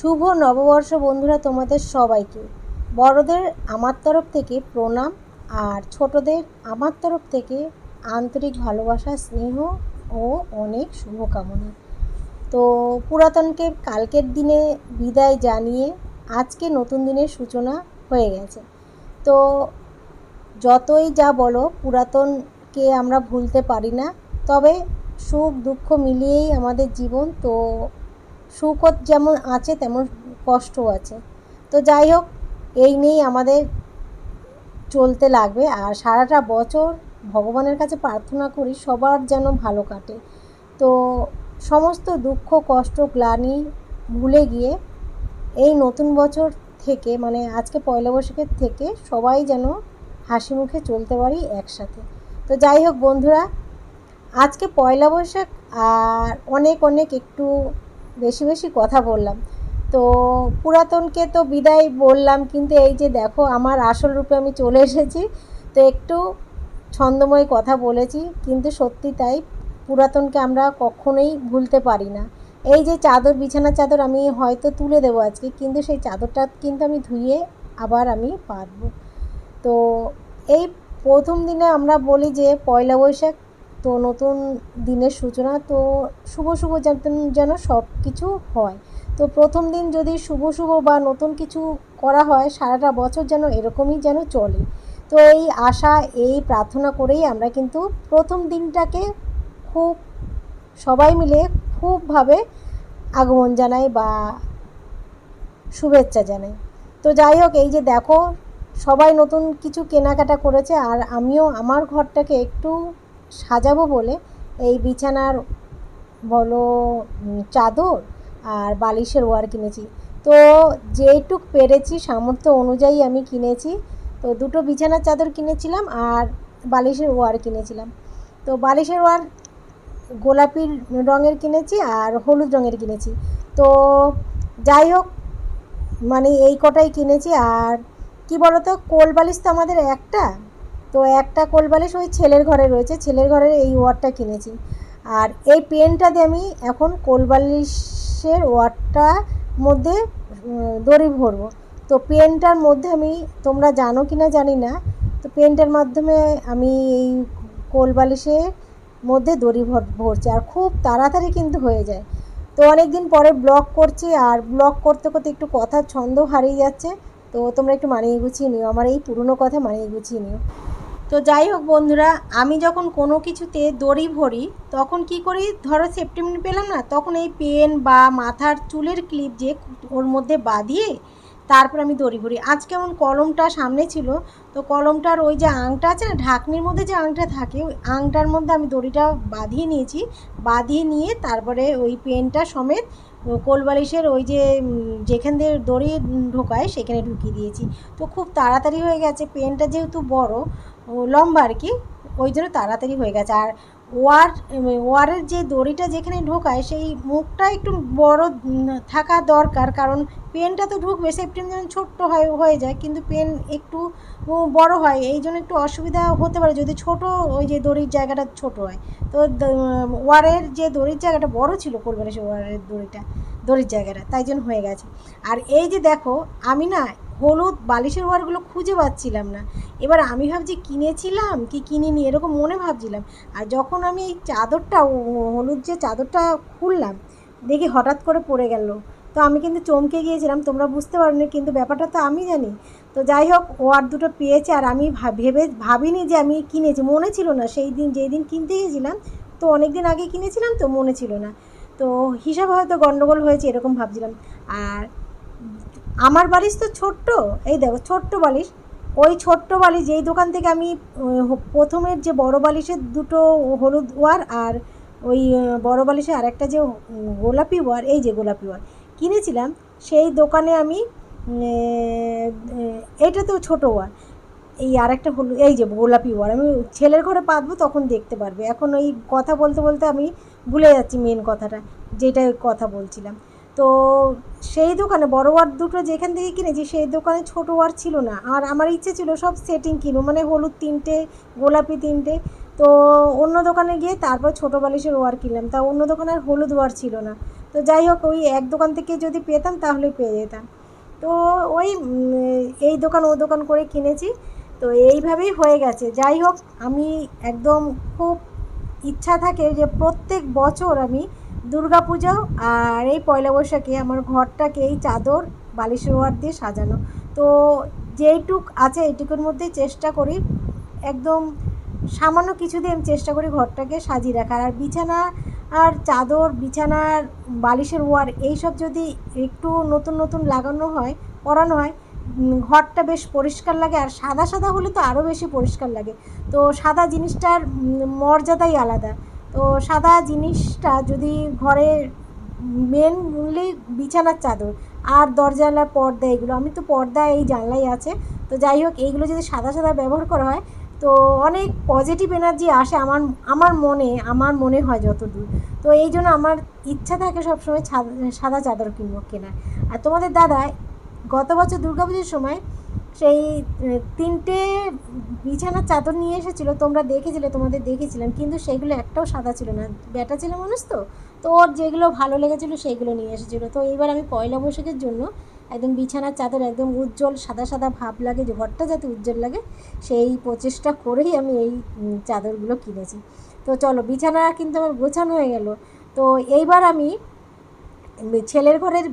শুভ নববর্ষ বন্ধুরা তোমাদের সবাইকে। বড়দের আমার তরফ থেকে প্রণাম আর ছোটদের আমার তরফ থেকে আন্তরিক ভালোবাসা, স্নেহ ও অনেক শুভকামনা। তো পুরাতনকে কালকের দিনে বিদায় জানিয়ে আজকে নতুন দিনের সূচনা হয়ে গেছে। তো যতই যা বলো, পুরাতনকে আমরা ভুলতে পারি না। তবে সুখ দুঃখ মিলিয়েই আমাদের জীবন। তো সুখও যেমন আছে, তেমন কষ্টও আছে। তো যাই হোক, এই নিয়েই আমাদের চলতে লাগবে। আর সারাটা বছর ভগবানের কাছে প্রার্থনা করি, সবার যেন ভালো কাটে। তো সমস্ত দুঃখ, কষ্ট, গ্লানি ভুলে গিয়ে এই নতুন বছর থেকে মানে আজকে পয়লা বৈশাখের থেকে সবাই যেন হাসি মুখে চলতে পারি একসাথে। তো যাই হোক বন্ধুরা, আজকে পয়লা বৈশাখ, আর অনেক অনেক একটু বেশি বেশি কথা বললাম। তো পুরাতনকে তো বিদায় বললাম, কিন্তু এই যে দেখো আমার আসল রূপে আমি চলে এসেছি, তো একটু ছন্দময় কথা বলেছি, কিন্তু সত্যি তাই পুরাতনকে আমরা কখনোই ভুলতে পারি না। এই যে চাদর বিছানার চাদর আমি হয়তো তুলে দেবো আজকে, কিন্তু সেই চাদরটা কিন্তু আমি ধুয়ে আবার আমি পাতবো তো এই প্রথম দিনে আমরা বলি যে পয়লা বৈশাখ তো নতুন দিনের সূচনা, তো শুভ শুভ যেন সব কিছু হয়। তো প্রথম দিন যদি শুভ শুভ বা নতুন কিছু করা হয়, সারাটা বছর যেন এরকমই যেন চলে। তো এই আশা, এই প্রার্থনা করেই আমরা কিন্তু প্রথম দিনটাকে খুব, সবাই মিলে খুবভাবে আগমন জানাই বা শুভেচ্ছা জানাই। তো যাই হোক, এই যে দেখো, সবাই নতুন কিছু কেনাকাটা করেছে, আর আমিও আমার ঘরটাকে একটু সাজাবো বলে এই বিছানার বলো চাদর আর বালিশের ওয়ার কিনেছি। তো যেটুক পেরেছি সামর্থ্য অনুযায়ী আমি কিনেছি। তো দুটো বিছানার চাদর কিনেছিলাম আর বালিশের ওয়ার কিনেছিলাম। তো বালিশের ওয়ার গোলাপি রঙের কিনেছি আর হলুদ রঙের কিনেছি। তো যাই হোক মানে এই কটাই কিনেছি। আর কি বলতো, কোল বালিশ তো আমাদের একটা তো একটা কোল বালিশ ওই ছেলের ঘরে রয়েছে, ছেলের ঘরের এই ওয়ারটা কিনেছি। আর এই পেনটা দিয়ে আমি এখন কোল বালিশের ওয়ারটা মধ্যে দড়ি ভরবো। তো পেনটার মধ্যে আমি, তোমরা জানো কি না জানি না, তো পেনটার মাধ্যমে আমি এই কোল বালিশের মধ্যে দড়ি ভর, ভরছি। আর খুব তাড়াতাড়ি কিন্তু হয়ে যায়। তো অনেক দিন পরে ব্লগ করছি, আর ব্লগ করতে করতে একটু কথার ছন্দ হারিয়ে যাচ্ছে। তো তোমরা একটু মানিয়ে গুছিয়ে নিও। আমার এই পুরনো কথা মানিয়ে গুছিয়ে নিও। তো যাই হোক বন্ধুরা, আমি যখন কোনো কিছুতে দড়ি ভরি, তখন কি করি? ধরো সেপ্টেম্বর পেলাম না, তখন এই পেন বা মাথার চুলের ক্লিপ যে ওর মধ্যে বাঁধিয়ে তারপর আমি দড়ি ভরি। আজ কেমন কলমটা সামনে ছিল, তো কলমটার ওই যে আংটা আছে না, ঢাকনির মধ্যে যে আংটা থাকে, ওই আংটার মধ্যে আমি দড়িটা বাঁধিয়ে নিয়েছি। বাঁধিয়ে নিয়ে তারপরে ওই পেনটা সমেত কোলবালিশের ওই যে যেখান দিয়ে দড়ি ঢোকায়, সেখানে ঢুকিয়ে দিয়েছি। তো খুব তাড়াতাড়ি হয়ে গেছে, পেনটা যেহেতু বড় লম্বা আর কি, ওই জন্য তাড়াতাড়ি হয়ে গেছে। আর ওয়ার ওয়ারের যে দড়িটা যেখানে ঢোকায়, সেই মুখটা একটু বড় থাকা দরকার। কারণ পেনটা তো ঢুকবে সেপ্টেম যেমন ছোট্ট হয়, হয়ে যায়, কিন্তু পেন একটু বড় হয়, এই জন্য একটু অসুবিধা হতে পারে। যদি ছোট ওই যে দড়ির জায়গাটা ছোট হয়। তো ওয়ারের যে দড়ির জায়গাটা বড় ছিল কোলবালিশ ওয়ারের দড়িটা, দড়ির জায়গাটা, তাই জন্য হয়ে গেছে। আর এই যে দেখো, আমি না হলুদ বালিশের ওয়ারগুলো খুঁজে পাচ্ছিলাম না। এবার আমি ভাবছি কিনেছিলাম কি কিনিনি এরকম মনে ভাবছিলাম। আর যখন আমি এই চাদরটা হলুদ যে চাদরটা খুললাম, দেখি হঠাৎ করে পড়ে গেল। তো আমি কিন্তু চমকে গিয়েছিলাম, তোমরা বুঝতে পারোনি, কিন্তু ব্যাপারটা তো আমি জানি। তো যাই হোক, ও আর দুটো পেয়েছে আর আমি ভেবে ভাবিনি যে আমি কিনেছি, মনে ছিল না। সেই দিন যেই দিন কিনতে গিয়েছিলাম, তো অনেক দিন আগে কিনেছিলাম, তো মনে ছিল না। তো হিসাবে হয়তো গণ্ডগোল হয়েছে, এরকম ভাবছিলাম। আর আমার বালিশ তো ছোট্ট। এই দেখো, ছোট্ট বালিশ। ওই ছোট্ট বালিশ, যেই দোকান থেকে আমি প্রথমের যে বড় বালিশের দুটো হলুদ ওয়ার আর ওই বড় বালিশে আর একটা যে গোলাপি ওয়ার, এই যে গোলাপি ওয়ার কিনেছিলাম, সেই দোকানে আমি এইটা তো ছোটো ওয়ার। এই আর একটা হলু, এই যে গোলাপি ওয়ার, আমি ছেলের ঘরে পাতবো তখন দেখতে পারবে। এখন ওই কথা বলতে বলতে আমি ভুলে যাচ্ছি মেন কথাটা যেটা কথা বলছিলাম। তো সেই দোকানে, বড় ওয়ার দুটো যেখান থেকে কিনেছি, সেই দোকানে ছোটো ওয়ার ছিল না। আর আমার ইচ্ছে ছিল সব সেটিং কিনো মানে হলুদ তিনটে, গোলাপি তিনটে। তো অন্য দোকানে গিয়ে তারপর ছোটো বালিশের ওয়ার কিনলাম। তা অন্য দোকানে আর হলুদ ওয়ার ছিল না। তো যাই হোক, ওই এক দোকান থেকে যদি পেতাম, তাহলে পেয়ে যেতাম। তো ওই এই দোকান, ও দোকান করে কিনেছি। তো এইভাবেই হয়ে গেছে। যাই হোক, আমি একদম খুব ইচ্ছা থাকে যে প্রত্যেক বছর আমি পুজো আর এই পয়লা বৈশাখে আমার ঘরটাকে এই চাদর, বালিশের ওয়ার দিয়ে সাজানো। তো যেইটুক আছে এইটুকুর মধ্যে চেষ্টা করি, একদম সামান্য কিছু দিয়ে আমি চেষ্টা করি ঘরটাকে সাজিয়ে রাখার। আর বিছানা আর চাদর, বিছানার বালিশের ওয়ার এইসব যদি একটু নতুন নতুন লাগানো হয়, করানো হয় ঘরটা বেশ পরিষ্কার লাগে। আর সাদা সাদা হলে তো আরও বেশি পরিষ্কার লাগে। তো সাদা জিনিসটার মর্যাদাই আলাদা। তো সাদা জিনিসটা যদি ঘরে মেন মেনলি বিছানার চাদর আর দরজালার পর্দা এগুলো, আমি তো পর্দা এই জানলাই আছে। তো যাই হোক, এইগুলো যদি সাদা সাদা ব্যবহার করা হয়, তো অনেক পজিটিভ এনার্জি আসে আমার আমার মনে আমার মনে হয় যতদূর। তো এই জন্য আমার ইচ্ছা থাকে সবসময় সাদা চাদর কিনবো, কেনার। আর তোমাদের দাদা, গত বছর দুর্গাপুজোর সময় সেই তিনটে বিছানার চাদর নিয়ে এসেছিল, তোমরা দেখেছিলে, তোমাদের দেখেছিলাম, কিন্তু সেগুলো একটাও সাদা ছিল না। বেটা ছিল মানুষ তো তো ওর যেগুলো ভালো লেগেছিলো সেইগুলো নিয়ে এসেছিল। তো এইবার আমি পয়লা বৈশাখের জন্য একদম বিছানার চাদর একদম উজ্জ্বল, সাদা সাদা ভাব লাগে যে ঘরটা যাতে উজ্জ্বল লাগে, সেই প্রচেষ্টা করেই আমি এই চাদরগুলো কিনেছি। তো চলো, বিছানা কিন্তু আমার গোছানো হয়ে গেল। তো এইবার আমি ছেলের ঘরের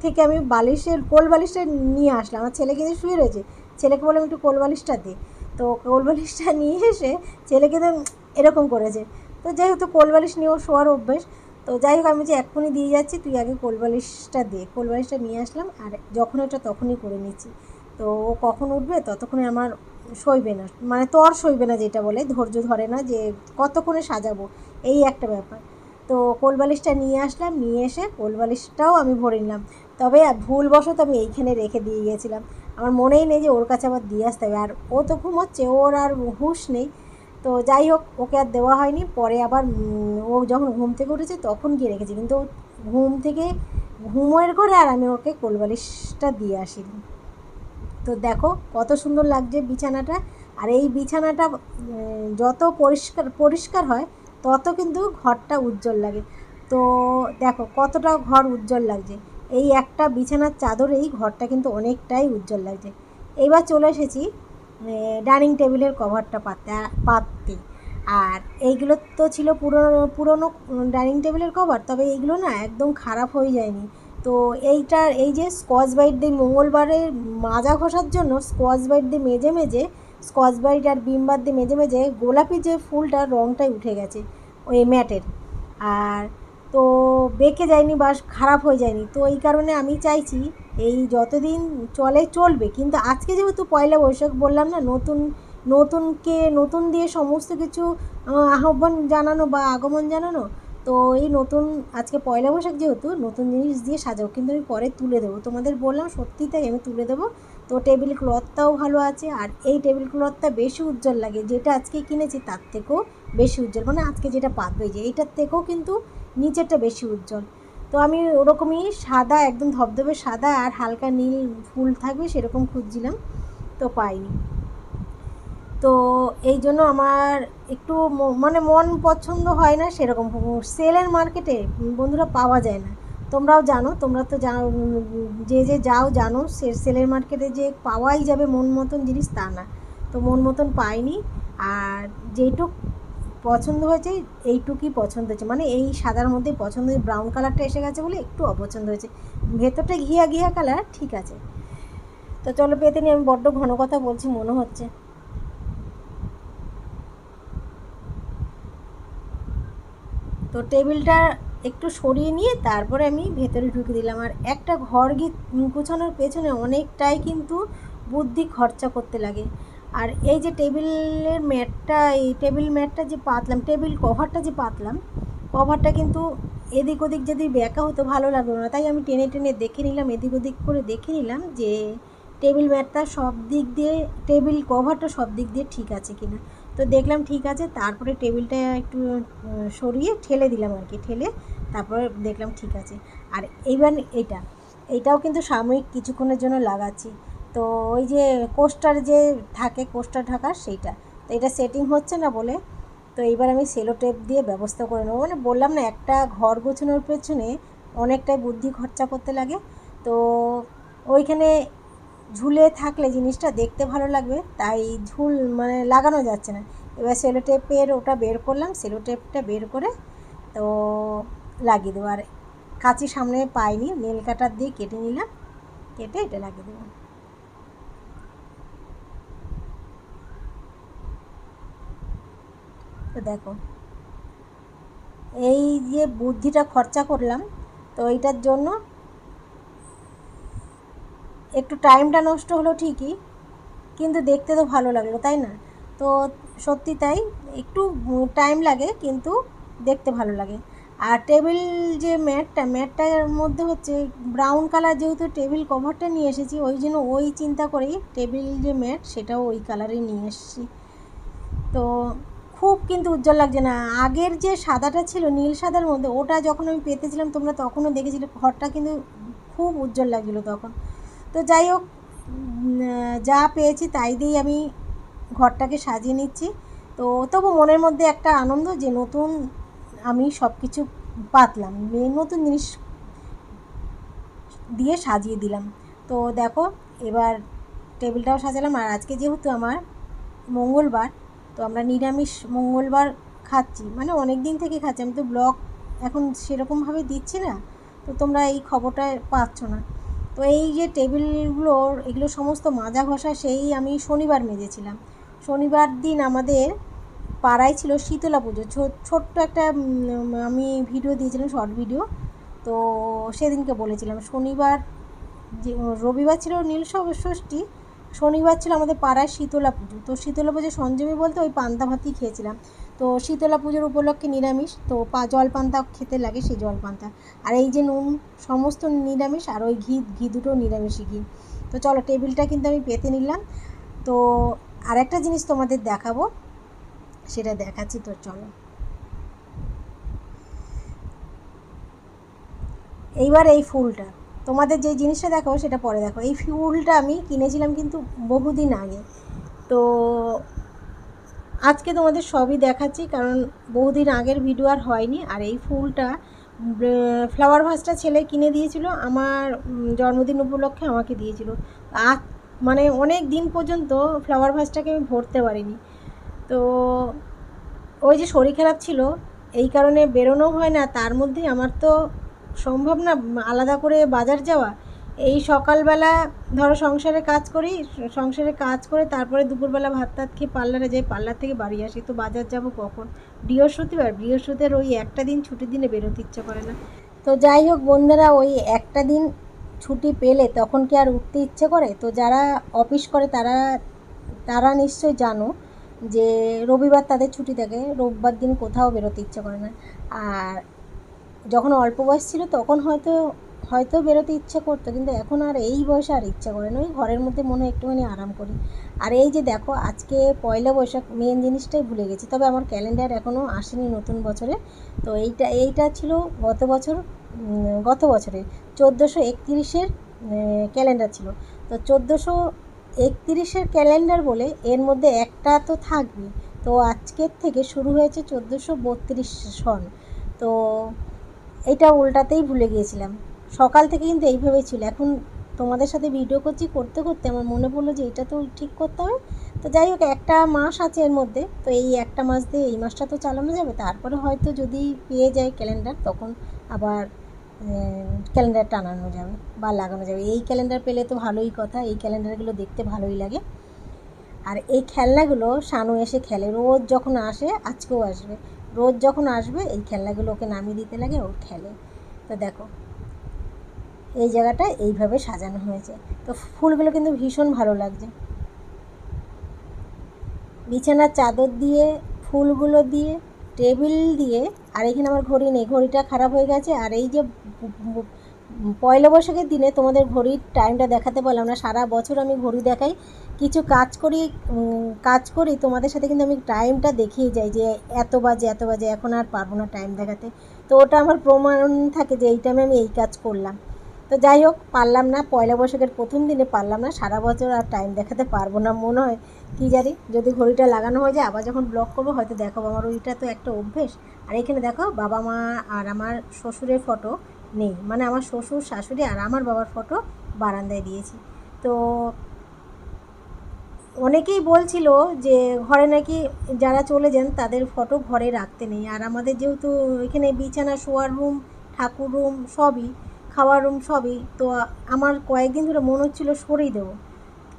থেকে আমি বালিশের, কোল বালিশটা নিয়ে আসলাম। আমার ছেলে কিন্তু শুয়ে রয়েছে। ছেলেকে বললাম, একটু কোল বালিশটা দে। তো কোল বালিশটা নিয়ে এসে ছেলেকে তো এরকম করেছে। তো যেহেতু কোল বালিশ নিয়ে ওর শোয়ার অভ্যেস। তো যাই হোক, আমি যে এক্ষুনি দিয়ে যাচ্ছি, তুই আগে কোল বালিশটা দে। কোল বালিশটা নিয়ে আসলাম আর যখন এটা তখনই করে নিচ্ছি। তো ও কখন উঠবে, ততক্ষণে আমার সইবে না। মানে তোর সইবে না যেটা বলে, ধৈর্য ধরে না যে কতক্ষণে সাজাবো। এই একটা ব্যাপার। তো কোলবালিশটা নিয়ে আসলাম, নিয়ে এসে কোলবালিশটাও আমি ভরে নিলাম। তবে ভুলবশত আমি এইখানে রেখে দিয়ে গিয়েছিলাম। আমার মনেই নেই যে ওর কাছে আবার দিয়ে আসতে হবে। আর ও তো ঘুমোচ্ছে, ওর আর হুঁশ নেই। তো যাই হোক, ওকে আর দেওয়া হয়নি। পরে আবার ও যখন ঘুম থেকে উঠেছে তখন গিয়ে রেখেছি। কিন্তু ঘুম থেকে ঘুমের ঘরে আর আমি ওকে কোলবালিশটা দিয়ে আসিনি। তো দেখো কত সুন্দর লাগছে বিছানাটা। আর এই বিছানাটা যত পরিষ্কার পরিষ্কার হয় তত কিন্তু ঘরটা উজ্জ্বল লাগে। তো দেখো কতটা ঘর উজ্জ্বল লাগছে। এই একটা বিছানার চাদরেই ঘরটা কিন্তু অনেকটাই উজ্জ্বল লাগছে। এইবার চলে এসেছি ডাইনিং টেবিলের কভারটা পাতে, পাততে। আর এইগুলো তো ছিল পুরনো পুরনো ডাইনিং টেবিলের কভার, তবে এইগুলো না একদম খারাপ হয়ে যায়নি। তো এইটার এই যে স্কচ বাইট দিয়ে মঙ্গলবারে মাজা ঘষার জন্য স্কচ বাইট দিয়ে মেজে মেজে, স্কচ বাইট আর বিমবার দিয়ে মেজে মেজে গোলাপি যে ফুলটার রঙটাই উঠে গেছে। ওই ম্যাটের। আর তো বেঁকে যায়নি বা খারাপ হয়ে যায়নি। তো এই কারণে আমি চাইছি এই যতদিন চলে, চলবে। কিন্তু আজকে যেহেতু পয়লা বৈশাখ বললাম না, নতুন, নতুনকে, নতুন দিয়ে সমস্ত কিছু আহ্বান জানানো বা আগমন জানানো, তো এই নতুন, আজকে পয়লা বৈশাখ যেহেতু, নতুন জিনিস দিয়ে সাজাবো কিন্তু আমি পরে তুলে দেবো। তোমাদের বললাম সত্যি তাই আমি তুলে দেবো। তো টেবিল ক্লথটাও ভালো আছে। আর এই টেবিল ক্লথটা বেশি উজ্জ্বল লাগে। যেটা আজকে কিনেছি, তার থেকেও বেশি উজ্জ্বল। মানে আজকে যেটা পাতবে যে, এইটার থেকেও কিন্তু নিচেরটা বেশি উজ্জ্বল। তো আমি ওরকমই সাদা, একদম ধবধবে সাদা আর হালকা নীল ফুল থাকবে সেরকম খুঁজছিলাম, তো পাইনি। তো এই জন্য আমার একটু মানে মন পছন্দ হয় না সেরকম। সেলের মার্কেটে বন্ধুরা পাওয়া যায় না। তোমরাও জানো, তোমরা তো যাও যে যে যাও জানো, সে, সেলের মার্কেটে যে পাওয়াই যাবে মন মতন জিনিস তা না। তো মন মতন পাইনি। আর যেইটুক পছন্দ হয়েছে, এইটুকুই পছন্দ হয়েছে। মানে এই সাদার মধ্যে পছন্দ হয়েছে ব্রাউন কালারটা এসে গেছে বলে একটু অপছন্দ হয়েছে। ভেতরটা ঘিয়া ঘিয়া কালার ঠিক আছে। তো চলো পেতে নিয়ে আমি বড্ড ঘন কথা বলছি, মনে হচ্ছে। তো টেবিলটা একটু সরিয়ে নিয়ে তারপরে আমি ভেতরে ঢুকে দিলাম। আর একটা ঘর গোছানোর পেছনে অনেকটাই কিন্তু বুদ্ধি খরচা করতে লাগে। আর এই যে টেবিলের ম্যাটটা, এই টেবিল ম্যাটটা যে পাতলাম, টেবিল কভারটা যে পাতলাম, কভারটা কিন্তু এদিক ওদিক যদি বেঁকা হতো ভালো লাগল না। তাই আমি টেনে টেনে দেখে নিলাম, এদিক ওদিক করে দেখে নিলাম যে টেবিল ম্যাটটা সব দিক দিয়ে, টেবিল কভারটা সব দিক দিয়ে ঠিক আছে কিনা। তো দেখলাম ঠিক আছে, তারপরে টেবিলটা একটু সরিয়ে ঠেলে দিলাম আর কি, ঠেলে তারপরে দেখলাম ঠিক আছে। আর এইবার এইটা এইটাও কিন্তু সাময়িক কিছুক্ষণের জন্য লাগাচ্ছি। তো ওই যে কোস্টার যে থাকে কোস্টার ঢাকার সেইটা। তো এটা সেটিং হচ্ছে না বলে, তো এইবার আমি সেলো টেপ দিয়ে ব্যবস্থা করে নেব। মানে বললাম না, একটা ঘর গোছানোর পেছনে অনেকটাই বুদ্ধি খরচা করতে লাগে। তো ওইখানে ঝুলে থাকলে জিনিসটা দেখতে ভালো লাগবে, তাই ঝুল মানে লাগানো যাচ্ছে না। এবার সেলো টেপের ওটা বের করলাম সেলো টেপটা বের করে তো লাগিয়ে দেবো। আর কাঁচি সামনে পাইনি, নেল কাটার দিয়ে কেটে নিলাম, কেটে এটা লাগিয়ে দেবো। তো দেখো। এই যে বুদ্ধিটা খরচা করলাম, তো এইটার জন্য একটু টাইমটা নষ্ট হলো ঠিকই, কিন্তু দেখতে তো ভালো লাগল, তাই না? তো সত্যি তাই, একটু টাইম লাগে, কিন্তু দেখতে ভালো লাগে। আর টেবিল যে ম্যাটটা ম্যাটটার মধ্যে হচ্ছে ব্রাউন কালার যেহেতু টেবিল কভারটা নিয়ে এসেছি, ওই জন্য ওই চিন্তা করেই টেবিল যে ম্যাট সেটাও ওই কালারই নিয়ে এসেছি। তো খুব কিন্তু উজ্জ্বল লাগছে না। আগের যে সাদাটা ছিল, নীল সাদার মধ্যে, ওটা যখন আমি পেতেছিলাম, তোমরা তখনও দেখেছিলে, ঘরটা কিন্তু খুব উজ্জ্বল লাগছিল তখন। তো যাই হোক যা পেয়েছি তাই দিয়েই আমি ঘরটাকে সাজিয়ে নিচ্ছি। তো তবু মনের মধ্যে একটা আনন্দ যে নতুন আমি সব কিছু পাতলাম নতুন জিনিস দিয়ে সাজিয়ে দিলাম। তো দেখো, এবার টেবিলটাও সাজালাম। আর আজকে যেহেতু আমার মঙ্গলবার তো আমরা নিরামিষ মঙ্গলবার খাচ্ছি। মানে অনেক দিন থেকে খাচ্ছি। আমি তো ব্লগ এখন সেরকমভাবে দিচ্ছি না। তো তোমরা এই খবরটা পাচ্ছ না। তো এই যে টেবিলগুলোর এগুলো সমস্ত মাজা ঘষা, সেই আমি শনিবার মেজেছিলাম। শনিবার দিন আমাদের পাড়ায় ছিল শীতলা পুজো। ছোট্ট একটা আমি ভিডিও দিয়েছিলাম, শর্ট ভিডিও। তো সেদিনকে বলেছিলাম, শনিবার যে, রবিবার ছিল নীল ষষ্ঠী শনিবার ছিল আমাদের পাড়ায় শীতলা পুজো। তো শীতলা পুজো সঞ্জমি বলতে ওই পান্তা ভাতই খেয়েছিলাম। তো শীতলা পুজোর উপলক্ষে নিরামিষ, তো পা জল পান্তা খেতে লাগে সেই জল পান্তা। আর এই যে নুন, সমস্ত নিরামিষ আর ওই ঘি ঘি দুটো নিরামিষই ঘি। তো চলো টেবিলটা কিন্তু আমি পেতে নিলাম। তো আরেকটা জিনিস তোমাদের দেখাবো, সেটা দেখাচ্ছি তো চলো। এইবার এই ফুলটা। তোমাদের যে জিনিসটা দেখো, সেটা পরে দেখো। এই ফুলটা আমি কিনেছিলাম কিন্তু বহুদিন আগে। তো আজকে তোমাদের সবই দেখাচ্ছি, কারণ বহুদিন আগের ভিডিও আর হয়নি। আর এই ফুলটা ফ্লাওয়ার ভাসটা ছেলে কিনে দিয়েছিল, আমার জন্মদিন উপলক্ষে আমাকে দিয়েছিল। আজ মানে অনেক দিন পর্যন্ত ফ্লাওয়ার ভাসটাকে আমি ভরতে পারিনি। তো ওই যে শরীর খারাপ ছিল, এই কারণে বেরোনো হয় না, তার মধ্যে আমার তো সম্ভব না, আলাদা করে বাজার যাওয়া। এই সকালবেলা ধরো সংসারে কাজ করি, সংসারে কাজ করে তারপরে দুপুরবেলা ভাত টাত খেয়ে পার্লারে যাই, পার্লার থেকে বাড়ি আসি। তো বাজার যাব কখন? বৃহস্পতিবার। বৃহস্পতিবার ওই একটা দিন ছুটির দিনে বেরোতে ইচ্ছে করে না। তো যাই হোক বন্ধুরা, ওই একটা দিন ছুটি পেলে তখন কি আর উঠতে ইচ্ছে করে? তো যারা অফিস করে তারা তারা নিশ্চয়ই জানো যে রবিবার তাদের ছুটি থাকে। রোববার দিন কোথাও বেরোতে ইচ্ছে করে না। আর যখন অল্প বয়স ছিল তখন হয়তো হয়তো বেরোতে ইচ্ছে করতো, কিন্তু এখন আর এই বয়সে আর ইচ্ছা করে না। ওই ঘরের মধ্যে মনে হয় একটুখানি আরাম করি। আর এই যে দেখো, আজকে পয়লা বৈশাখ মেন জিনিসটাই ভুলে গেছি, তবে আমার ক্যালেন্ডার এখনও আসেনি নতুন বছরে। তো এইটা এইটা ছিল গত বছর গত বছরে চোদ্দোশো একত্রিশের ক্যালেন্ডার ছিল। তো চোদ্দোশো একত্রিশের ক্যালেন্ডার বলে এর মধ্যে একটা তো থাকবে। তো আজকের থেকে শুরু হয়েছে চোদ্দোশো বত্রিশ সন। তো এটা উল্টাতেই ভুলে গিয়েছিলাম। সকাল থেকে কিন্তু এইভাবেই ছিল। এখন তোমাদের সাথে ভিডিও করছি, করতে করতে আমার মনে পড়ল যে এটা তো ঠিক করতে হবে। তো যাই হোক, একটা মাস আছে এর মধ্যে। তো এই একটা মাস দিয়ে এই মাসটা তো চালানো যাবে। তারপরে হয়তো যদি পেয়ে যায় ক্যালেন্ডার তখন আবার ক্যালেন্ডার টানানো যাবে বা লাগানো যাবে। এই ক্যালেন্ডার পেলে তো ভালোই কথা। এই ক্যালেন্ডারগুলো দেখতে ভালোই লাগে। আর এই খেলনাগুলো শানু এসে খেলে। রোজ যখন আসে, আজকেও আসবে। রোজ যখন আসবে, এই খেলনাগুলো ওকে নামিয়ে দিতে লাগে ও খেলে। তো দেখো, এই জায়গাটা এইভাবে সাজানো হয়েছে। তো ফুলগুলো কিন্তু ভীষণ ভালো লাগছে। বিছানার চাদর দিয়ে, ফুলগুলো দিয়ে, টেবিল দিয়ে, আর এখানে আমার ঘড়ি নেই। ঘড়িটা খারাপ হয়ে গেছে, আর এই যে পয়লা বৈশাখের দিনে তোমাদের ঘড়ির টাইমটা দেখাতে পারলাম না। সারা বছর আমি ঘড়ি দেখাই। কিছু কাজ করি কাজ করি, তোমাদের সাথে কিন্তু আমি টাইমটা দেখিয়ে যাই যে এত বাজে এত বাজে, এখন আর পারব না টাইম দেখাতে। তো ওটা আমার প্রমাণ থাকে যে এই টাইমে আমি এই কাজ করলাম। তো যাই হোক, পারলাম না, পয়লা বৈশাখের প্রথম দিনে পারলাম না, সারা বছর আর টাইম দেখাতে পারব না মনে হয়। কী জানি, যদি ঘড়িটা লাগানো হয়ে যায়, আবার যখন ব্লগ করব, হয়তো দেখাবো। আমার ওইটা তো একটা অভ্যেস। আর এখানে দেখো, বাবা মা আর আমার শ্বশুরের ফটো নেই। মানে আমার শ্বশুর, শাশুড়ি আর আমার বাবার ফটো বারান্দায় দিয়েছি। তো অনেকেই বলছিল যে ঘরে নাকি যারা চলে যান তাদের ফটো ঘরে রাখতে নেই। আর আমাদের যেহেতু এখানে বিছানা, শোয়ার রুম ঠাকুর রুম সবই, খাওয়ার রুম সবই, তো আমার কয়েকদিন ধরে মনে হচ্ছিল সরিয়ে দেবো।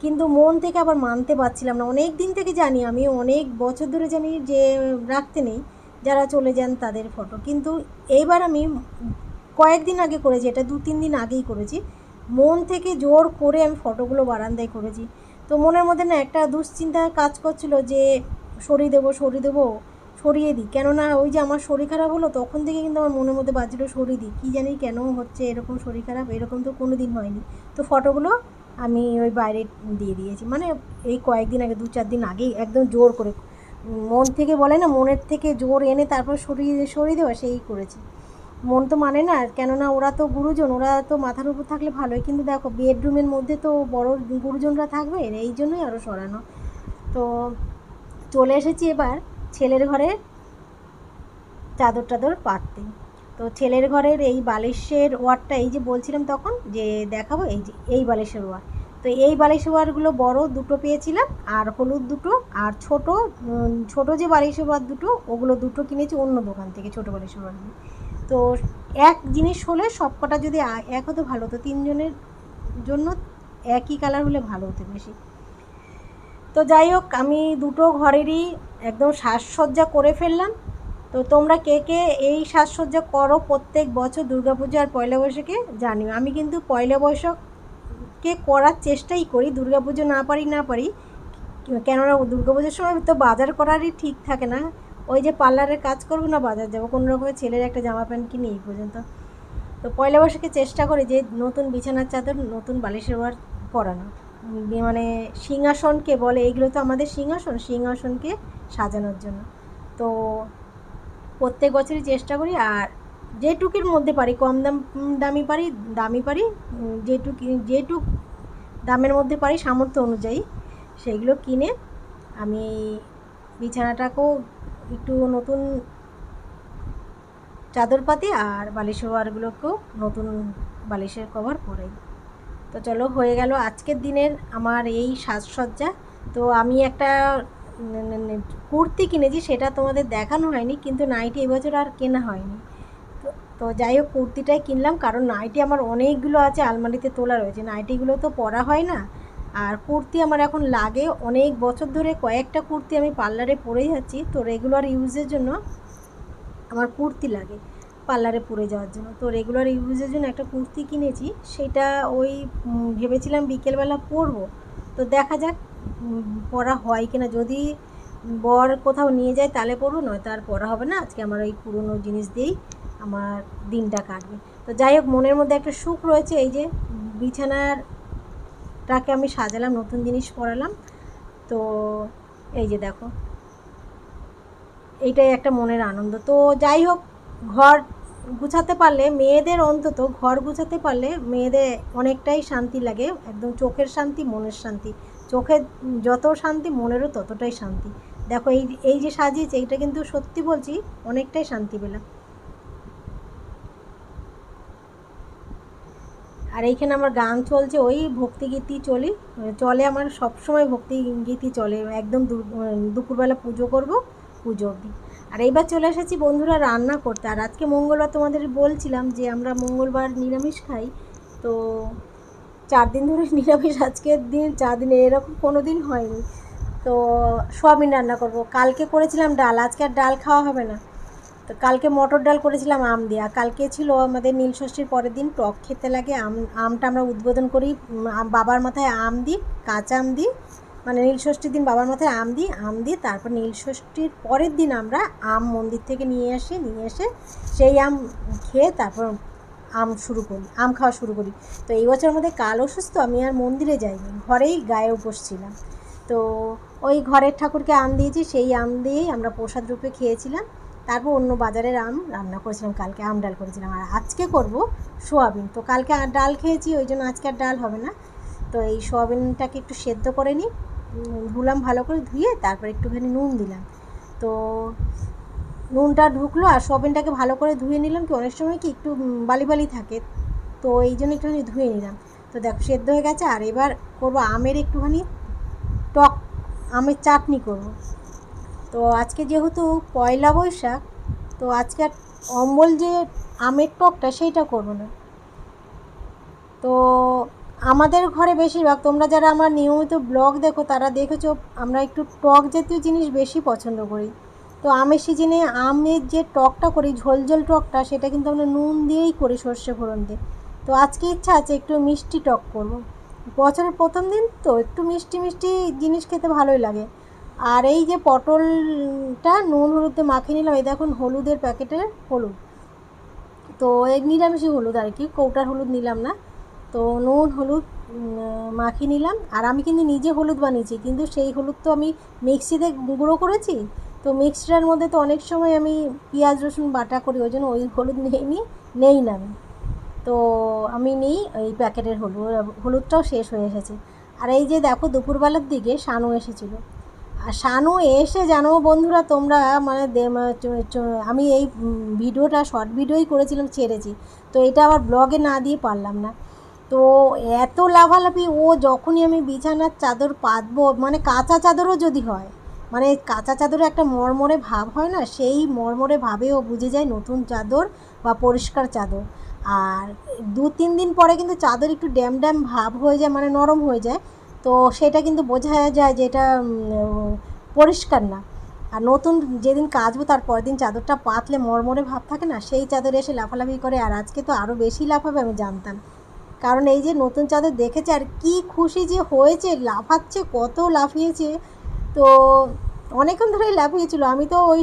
কিন্তু মন থেকে আবার মানতে পারছিলাম না। অনেক দিন থেকে জানি আমি, অনেক বছর ধরে জানি যে রাখতে নেই, যারা চলে যান তাদের ফটো কিন্তু এইবার আমি কয়েকদিন আগে করেছি, এটা দু তিন দিন আগেই করেছি। মন থেকে জোর করে আমি ফটোগুলো বারান্দায় করেছি। তো মনের মধ্যে না একটা দুশ্চিন্তা কাজ করছিল যে, সরিয়ে দেবো সরিয়ে দেবো, সরিয়ে দিই। কেননা ওই যে আমার শরীর খারাপ হলো, তখন থেকে কিন্তু আমার মনের মধ্যে বাজছিল সরিয়ে দিই। কী জানি কেন হচ্ছে এরকম শরীর খারাপ, এরকম তো কোনো দিন হয়নি। তো ফটোগুলো আমি ওই বাইরে দিয়ে দিয়েছি। মানে এই কয়েকদিন আগে, দু চার দিন আগেই একদম জোর করে। মন থেকে বলে না, মনের থেকে জোর এনে তারপর সরিয়ে সরিয়ে দেওয়া, সেই করেছি। মন তো মানে না, কেননা ওরা তো গুরুজন, ওরা তো মাথার উপর থাকলে ভালোই। কিন্তু দেখো বেডরুমের মধ্যে তো বড় গুরুজনরা থাকবে, এই জন্যই আরও সরানো। তো চলে এসেছি এবার ছেলের ঘরে চাদর টাদর পাততে তো ছেলের ঘরের এই বালিশের ওয়ারটা এই যে বলছিলাম তখন, যে দেখাবো, এই যে, এই বালিশের ওয়ার তো এই বালিশের ওয়ারগুলো বড় দুটো পেয়েছিলাম, আর হলুদ দুটো, আর ছোট ছোট যে বালিশের ওয়ার দুটো, ওগুলো দুটো কিনেছি অন্য দোকান থেকে ছোটো বালিশের ওয়ার তো এক জিনিস হলে সব কটা যদি এক হতো ভালো হতো, তিনজনের জন্য একই কালার হলে ভালো হতো বেশি। তো যাই হোক, আমি দুটো ঘরেরই একদম সাজসজ্জা করে ফেললাম। তো তোমরা কে কে এই সাজসজ্জা করো প্রত্যেক বছর দুর্গাপুজো আর পয়লা বৈশাখে জানিও। আমি কিন্তু পয়লা বৈশাখকে করার চেষ্টাই করি দুর্গাপুজো না পারি না পারি। কেননা দুর্গাপুজোর সময় তো বাজার করারই ঠিক থাকে না। ওই যে পার্লারের কাজ করব না, বাজার যাব। কোনো রকমের ছেলের একটা জামা প্যান্ট কিনি এই পর্যন্ত। তো পয়লা বৈশাখে চেষ্টা করি যে নতুন বিছানার চাদর, নতুন বালিশের ওয়ার পরানো। মানে সিংহাসনকে বলে, এইগুলো তো আমাদের সিংহাসন, সিংহাসনকে সাজানোর জন্য। তো প্রত্যেক বছরই চেষ্টা করি, আর যেটুকের মধ্যে পারি, কম দাম দামি পারি দামি পারি যেটুক যেটুক দামের মধ্যে পারি সামর্থ্য অনুযায়ী সেগুলো কিনে আমি বিছানাটাকেও একটু নতুন চাদর পাতি আর বালিশের ওয়ারগুলোকেও নতুন বালিশের কভার পরাই। তো চলো, হয়ে গেল আজকের দিনের আমার এই সাজসজ্জা। তো আমি একটা কুর্তি কিনেছি, সেটা তোমাদের দেখানো হয়নি, কিন্তু নাইটি এবছর আর কেনা হয়নি। তো যাই হোক, কুর্তিটাই কিনলাম, কারণ নাইটি আমার অনেকগুলো আছে, আলমারিতে তোলা রয়েছে। নাইটিগুলো তো পরা হয় না। আর কুর্তি আমার এখন লাগে অনেক বছর ধরে, কয়েকটা কুর্তি আমি পার্লারে পরে যাচ্ছি, তো রেগুলার ইউজের জন্য আমার কুর্তি লাগে পার্লারে পরে যাওয়ার জন্য। তো রেগুলার ইউজের জন্য একটা কুর্তি কিনেছি, সেটা ওই ভেবেছিলাম বিকেলবেলা পরবো। তো দেখা যাক পরা হয় কিনা। যদি বর কোথাও নিয়ে যায়, তাহলে পরবো, নয়তো আর পরা হবে না। আজকে আমার ওই পুরনো জিনিস দিয়েই আমার দিনটা কাটবে। তো যাই হোক, মনের মধ্যে একটা সুখ রয়েছে, এই যে বিছানার টাকে আমি সাজালাম, নতুন জিনিস পরালাম। তো এই যে দেখো এইটাই একটা মনের আনন্দ। তো যাই হোক, ঘর গুছাতে পারলে, মেয়েদের অন্তত ঘর গুছাতে পারলে মেয়েদের অনেকটাই শান্তি লাগে, একদম চোখের শান্তি, মনের শান্তি। চোখের যত শান্তি, মনেরও ততটাই শান্তি। দেখো, এই এই যে সাজিয়েছে, এইটা কিন্তু সত্যি বলছি, অনেকটাই শান্তি পেলাম। আর এইখানে আমার গান চলছে, ওই ভক্তিগীতি চলি, চলে আমার সবসময় ভক্তিগীতি চলে, একদম দুপুরবেলা পুজো করব, পুজো অবধি। আর এইবার চলে এসেছি বন্ধুরা রান্না করতে, আর আজকে মঙ্গলবার তোমাদের বলছিলাম যে আমরা মঙ্গলবার নিরামিষ খাই, তো চার দিন ধরে নিরামিষ, আজকের দিন চার দিনে এরকম কোনো দিন হয়নি। তো সোয়াবিন রান্না করব, কালকে করেছিলাম ডাল, আজকে আর ডাল খাওয়া হবে না। তো কালকে মটর ডাল করেছিলাম আম দিয়ে কালকে ছিল আমাদের নীলষষ্ঠীর পরের দিন টক খেতে লাগে আম, আমটা আমরা উদ্বোধন করি বাবার মাথায় আম দিই, কাঁচা আম দিই মানে নীলষষ্ঠীর দিন বাবার মাথায় আম দিই আম দিই তারপর নীলষষ্ঠীর পরের দিন আমরা আম মন্দির থেকে নিয়ে আসি, নিয়ে এসে সেই আম খেয়ে তারপর আম শুরু করি, আম খাওয়া শুরু করি। তো এই বছর মধ্যে কাল অসুস্থ, আমি আর মন্দিরে যাইনি, ঘরেই গায়ে উপোস ছিলাম। তো ওই ঘরের ঠাকুরকে আম দিয়েছি, সেই আম দিয়েই আমরা প্রসাদ রূপে খেয়েছিলাম। তারপর অন্য বাজারের আম রান্না করেছিলাম, কালকে আম ডাল করেছিলাম। আর আজকে করব সোয়াবিন। তো কালকে আর ডাল খেয়েছি, ওই জন্য আজকে আর ডাল হবে না। তো এই সোয়াবিনটাকে একটু সেদ্ধ করে নিই ধুলাম ভালো করে ধুয়ে তারপর একটুখানি নুন দিলাম। তো নুনটা ঢুকলো আর সোয়াবিনটাকে ভালো করে ধুয়ে নিলাম কি, অনেক সময় কি একটু বালি বালি থাকে। তো এই জন্য একটুখানি ধুয়ে নিলাম। তো দেখো সেদ্ধ হয়ে গেছে, আর এবার করব আমের একটুখানি টক, আমের চাটনি করব। তো আজকে যেহেতু পয়লা বৈশাখ, তো আজকে আর অম্বল যে আমের টকটা সেইটা করব না। তো আমাদের ঘরে বেশিরভাগ, তোমরা যারা আমার নিয়মিত ব্লগ দেখো, তারা দেখেছ আমরা একটু টক জাতীয় জিনিস বেশি পছন্দ করি। তো আমের সিজনে আমের যে টকটা করি, ঝোল ঝোল টকটা, সেটা কিন্তু আমরা নুন দিয়েই করি সর্ষে ফোড়ন দিয়ে। তো আজকে ইচ্ছা আছে একটু মিষ্টি টক করব। বছরের প্রথম দিন তো একটু মিষ্টি মিষ্টি জিনিস খেতে ভালোই লাগে। আর এই যে পটলটা নুন হলুদে মাখিয়ে নিলাম, এই দেখুন হলুদের প্যাকেটের হলুদ। তো এই নিরামিষই হলুদ আর কি, কৌটার হলুদ নিলাম না। তো নুন, হলুদ মাখিয়ে নিলাম। আর আমি কিন্তু নিজে হলুদ বানিয়েছি, কিন্তু সেই হলুদ তো আমি মিক্সিতে গুঁড়ো করেছি। তো মিক্সচারের মধ্যে তো অনেক সময় আমি পেঁয়াজ, রসুন বাটা করি, ওই জন্য ওই হলুদ নেই নি নেই না আমি। তো আমি নিই ওই প্যাকেটের হলুদ, হলুদটাও শেষ হয়ে এসেছে। আর এই যে দেখো দুপুরবেলার দিকে শানু এসেছিল। শানু এসে জানো বন্ধুরা তোমরা মানে আমি এই ভিডিওটা, শর্ট ভিডিওই করেছিলাম, ছেড়েছি। তো এটা আবার ব্লগে না দিয়ে পারলাম না। তো এত লাভালাভি ও যখনই আমি বিছানার চাদর পাতবো মানে কাঁচা চাদরও যদি হয় মানে কাঁচা চাদরে একটা মরমরে ভাব হয় না, সেই মরমরে ভাবে ও বুঝে যায় নতুন চাদর বা পরিষ্কার চাদর। আর দু তিন দিন পরে কিন্তু চাদর একটু ড্যাম ড্যাম ভাব হয়ে যায় মানে নরম হয়ে যায়। তো সেটা কিন্তু বোঝা যায় যে এটা পরিষ্কার না। আর নতুন যেদিন কাচবো তার পরের দিন চাদরটা পাতলে মরমরে ভাব থাকে না, সেই চাদরে এসে লাফালাফি করে, আর আজকে তো আরও বেশি লাফাবে আমি জানতাম। কারণ এই যে নতুন চাদর দেখেছে, আর কি খুশি যে হয়েছে, লাফাচ্ছে, কত লাফিয়েছে। তো অনেকক্ষণ ধরেই লাফিয়েছিল। আমি তো ওই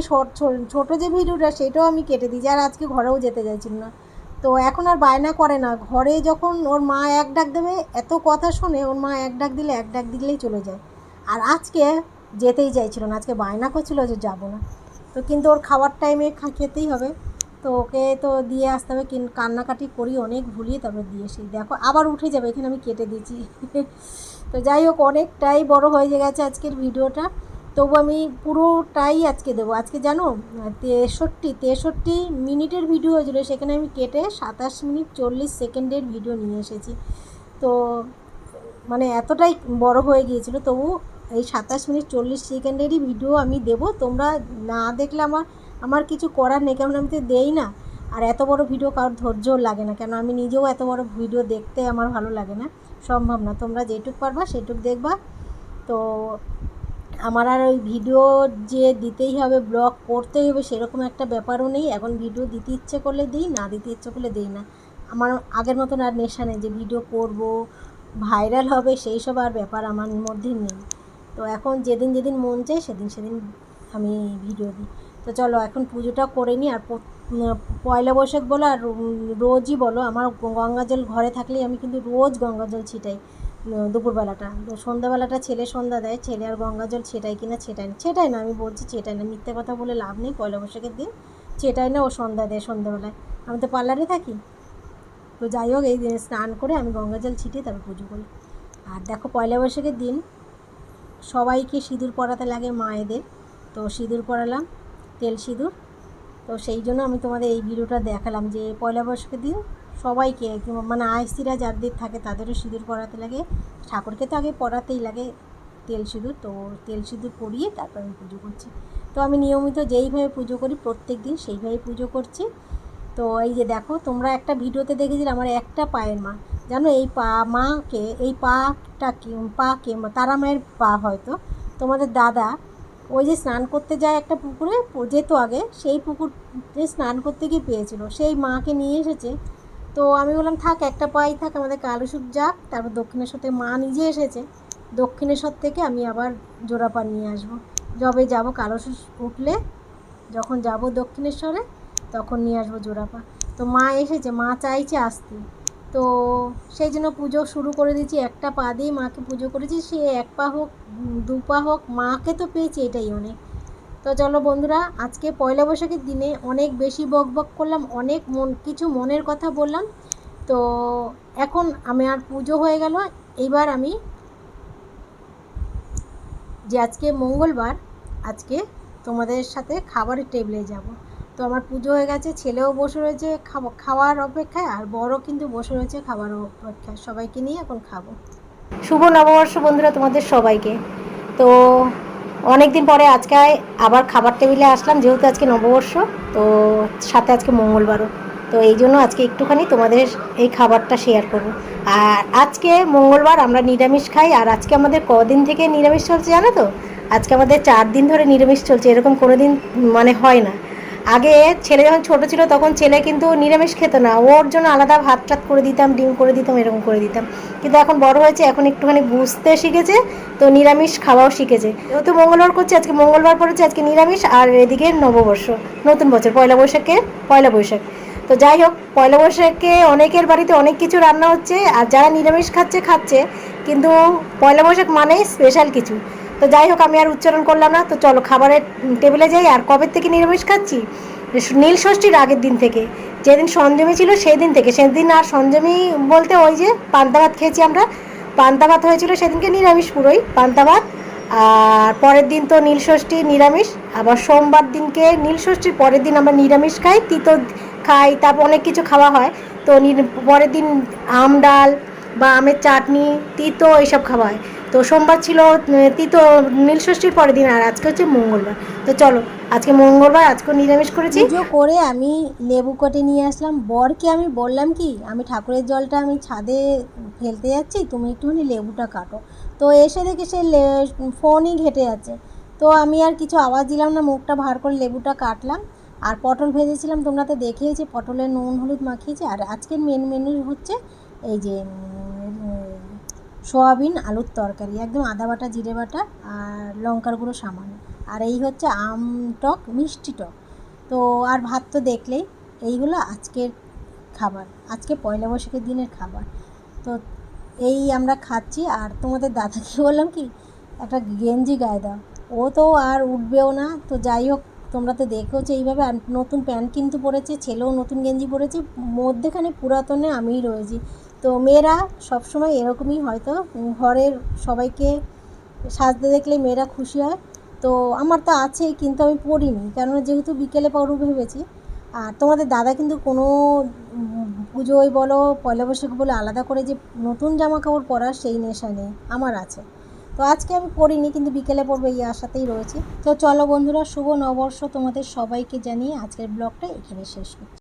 ছোটো যে ভিডিওটা, সেটাও আমি কেটে দিই আর আজকে ঘরেও যেতে চাইছিল না। তো এখন আর বায়না করে না। ঘরে যখন ওর মা এক ডাক দেবে, এত কথা শোনে ওর মা এক ডাক দিলে, এক ডাক দিলেই চলে যায়। আর আজকে যেতেই চাইছিল না, আজকে বায়না করছিল যে যাব না। তো কিন্তু ওর খাওয়ার টাইমে খেতেই হবে। তো ওকে তো দিয়ে আসতে হবে, কিন, কান্নাকাটি করি অনেক, ভুলিয়ে তারপর দিয়ে এসি দেখো, আবার উঠে যাবে, এখানে আমি কেটে দিয়েছি। তো যাই হোক, অনেকটাই বড় হয়ে গেছে আজকের ভিডিওটা তবু আমি পুরোটাই আজকে দেবো। আজকে জানো, তেষট্টি তেষট্টি মিনিটের ভিডিও হয়েছিলো, সেখানে আমি কেটে সাতাশ মিনিট চল্লিশ সেকেন্ডের ভিডিও নিয়ে এসেছি। তো মানে এতটাই বড় হয়ে গিয়েছিল, তবু এই সাতাশ মিনিট চল্লিশ সেকেন্ডেরই ভিডিও আমি দেব। তোমরা না দেখলে আমার আমার কিছু করার নেই কেমন আমি তো দেই না। আর এত বড় ভিডিও কারোর ধৈর্যও লাগে না কেন আমি নিজেও এত বড় ভিডিও দেখতে আমার ভালো লাগে না, সম্ভব না। তোমরা যেটুক পারবা, সেটুক দেখবা। তো আমার আর ওই ভিডিও যে দিতেই হবে ব্লগ করতেই হবে, সেরকম একটা ব্যাপারও নেই। এখন ভিডিও দিতে ইচ্ছে করলে দিই, না দিতে ইচ্ছে করলে দিই না। আমার আগের মতন আর নেশা নেই যে ভিডিও করব ভাইরাল হবে, সেই সব আর ব্যাপার আমার মধ্যে নেই। তো এখন যেদিন যেদিন মন চায়, সেদিন সেদিন আমি ভিডিও দিই। তো চলো, এখন পুজোটা করে নিই, আর পয়লা বৈশাখ বলো, আর রোজই বলো, আমার গঙ্গা জল ঘরে থাকলেই আমি কিন্তু রোজ গঙ্গা জল ছিটাই। দুপুরবেলাটা। সন্ধ্যাবেলাটা ছেলে সন্ধ্যা দেয়, ছেলে আর গঙ্গা জল ছেটাই কিনা ছেটাই না। ছেটাই না, আমি বলছি ছেটাই না। মিথ্যে কথা বলে লাভ নেই, পয়লা বৈশাখের দিন ছেটাই না, ও সন্ধ্যা দেয় সন্ধ্যাবেলায়। আমি তো পার্লারে থাকি। তো যাই হোক, এই দিন স্নান করে আমি গঙ্গা জল ছিটিয়ে তারপর পুজো করি। আর দেখো, পয়লা বৈশাখের দিন সবাইকে সিঁদুর পরাতে লাগে মায়েদের। তো সিঁদুর পরালাম, তেল সিঁদুর। তো সেই জন্য আমি তোমাদের এই ভিডিওটা দেখালাম যে পয়লা বৈশাখের দিন সবাইকে মানে আইসিরা যাদের থাকে তাদেরও সিঁদুর পরাতে লাগে। ঠাকুরকে তো আগে পরাতেই লাগে তেল সিঁদুর, তো তেল সিঁদুর পরিয়ে তারপর আমি পুজো করছি। তো আমি নিয়মিত যেইভাবে পুজো করি প্রত্যেক দিন সেইভাবে পুজো করছি। তো এই যে দেখো, তোমরা একটা ভিডিওতে দেখেছিলে আমার একটা পায়ের মা। জানো এই পা, মাকে, এই পাটা কি পাকে তারা মায়ের পা হয়তো। তোমাদের দাদা ওই যে স্নান করতে যায় একটা পুকুরে, যেত আগে, সেই পুকুরে স্নান করতে গিয়ে পেয়েছিল। সেই মাকে নিয়ে এসেছে তো আমি বললাম, থাক, একটা পাই, থাক, আমাদের কালুসুক যাক। তারপর দক্ষিণেশ্বর মা নিজে এসেছে। দক্ষিণেশ্বর থেকে আমি আবার জোড়াপা নিয়ে আসব। যবে যাব কালুসুক উঠলে, যখন যাব দক্ষিণেশ্বরে, তখন নিয়ে আসব জোড়াপা তো মা এসেছে, মা চাইছে আসতে। তো সেই জন্য পুজো শুরু করে দিয়েছি। একটা পা দিয়ে মাকে পুজো করেছি। সে এক পা হোক, দু পা হোক, মাকে তো পেয়েছি এটাই অনেক। তো চলো বন্ধুরা, আজকে পয়লা বৈশাখের দিনে অনেক বেশি বক বক করলাম, অনেক মন, কিছু মনের কথা বললাম। তো এখন আমি আর পুজো হয়ে গেল। এইবার আমি যে আজকে মঙ্গলবার, আজকে তোমাদের সাথে খাবারের টেবিলে যাব। তো আমার পুজো হয়ে গেছে, ছেলেও বসে রয়েছে খাওয়ার অপেক্ষায়, আর বড় কিন্তু বসে রয়েছে খাবার অপেক্ষায়। সবাইকে নিয়ে এখন খাব। শুভ নববর্ষ বন্ধুরা তোমাদের সবাইকে। তো অনেক দিন পরে আজকে আবার খাবার টেবিলে আসলাম, যেহেতু আজকে নববর্ষ, তো সাথে আজকে মঙ্গলবারও। তো এই জন্য আজকে একটুখানি তোমাদের এই খাবারটা শেয়ার করব। আর আজকে মঙ্গলবার আমরা নিরামিষ খাই, আর আজকে আমাদের কদিন থেকে নিরামিষ চলছে জানো তো? আজকে আমাদের চার দিন ধরে নিরামিষ চলছে, এরকম কোনো দিন মানে হয় না। আগে ছেলে যখন ছোট ছিল তখন ছেলে কিন্তু নিরামিষ খেত না। ওর জন্য আলাদা ভাত টাত করে দিতাম, ডিম করে দিতাম, এরকম করে দিতাম। কিন্তু এখন বড় হয়েছে, এখন একটুখানি বুঝতে শিখেছে, তো নিরামিষ খাওয়াও শিখেছে। ও তো মঙ্গলবার করছে, আজকে মঙ্গলবার পড়েছে, আজকে নিরামিষ আর এদিকে নববর্ষ, নতুন বছর, পয়লা বৈশাখে, পয়লা বৈশাখ। তো যাই হোক, পয়লা বৈশাখে অনেকের বাড়িতে অনেক কিছু রান্না হচ্ছে, আর যারা নিরামিষ খাচ্ছে খাচ্ছে। কিন্তু পয়লা বৈশাখ মানেই স্পেশাল কিছু। তো যাই হোক, আমি আর উচ্চারণ করলাম না। তো চলো, খাবারের টেবিলে যাই, আর কবে থেকে নিরামিষ খাচ্ছি? নীল ষষ্ঠীর আগের দিন থেকে। যেদিন সঞ্জমি ছিল সেই দিন থেকে। সেদিন আর সঞ্জমি বলতে ওই যে পান্তা ভাত খেয়েছি আমরা। পান্তা ভাত হয়েছিল সেদিনকে নিরামিষ পুরোই, পান্তা ভাত। আর পরের দিন তো নীল ষষ্ঠী, নিরামিষ। আবার সোমবার দিনকে নীল ষষ্ঠীর পরের দিন আমরা নিরামিষ খাই, তিতো খাই, তারপর অনেক কিছু খাওয়া হয়। তো পরের দিন আম ডাল বা আমের চাটনি, তিতো এইসব খাওয়া হয়। তো সোমবার ছিল তিতো নীলষষ্ঠীর পরের দিন আর আজকে হচ্ছে মঙ্গলবার। তো চলো, আজকে মঙ্গলবার আজকে নিরামিষ করেছি। পুজো করে আমি লেবু কটে নিয়ে আসলাম। বরকে আমি বললাম কি, আমি ঠাকুরের জলটা আমি ছাদে ফেলতে যাচ্ছি, তুমি একটুখানি লেবুটা কাটো। তো এসে দেখে সে ফোনই ঘেটে যাচ্ছে তো আমি আর কিছু আওয়াজ দিলাম না, মুখটা ভার করে লেবুটা কাটলাম। আর পটল ভেজেছিলাম, তোমরা তো দেখেইছি পটলের নুন, হলুদ মাখিয়েছি। আর আজকের মেন মেনু হচ্ছে এই যে সোয়াবিন, আলুর তরকারি, একদম আদা বাটা, জিরে বাটা আর লঙ্কার গুঁড়ো সামান্য। আর এই হচ্ছে আম টক, মিষ্টি টক। তো আর ভাত তো দেখলেই, এইগুলো আজকের খাবার, আজকে পয়লা বৈশাখের দিনের খাবার। তো এই আমরা খাচ্ছি, আর তোমাদের দাদাকে বললাম কি, একটা গেঞ্জি গায়ে দাও। ও তো আর উঠবেও না, তো যাই হোক, তোমরা তো দেখেওছো এইভাবে আর নতুন প্যান্ট কিন্তু পরেছে, ছেলেও নতুন গেঞ্জি পরেছে, মধ্যেখানে পুরাতনে আমিই রয়েছি। তো মেয়েরা সবসময় এরকমই হয়তো। ঘরের সবাইকে সাজতে দেখলে মেয়েরা খুশি হয়। তো আমার তো আছেই কিন্তু আমি পরিনি কেননা যেহেতু বিকেলে পড়ব ভেবেছি। আর তোমাদের দাদা কিন্তু কোনো পুজোয় বলো, পয়লা বৈশাখ বলে, আলাদা করে যে নতুন জামা কাপড় পরার সেই নেশা নেই। আমার আছে। তো আজকে আমি পড়িনি, কিন্তু বিকেলে পড়ব এই আশাতেই রয়েছি। তো চলো বন্ধুরা, শুভ নববর্ষ তোমাদের সবাইকে জানিয়ে আজকের ব্লগটা এখানে শেষ করছি।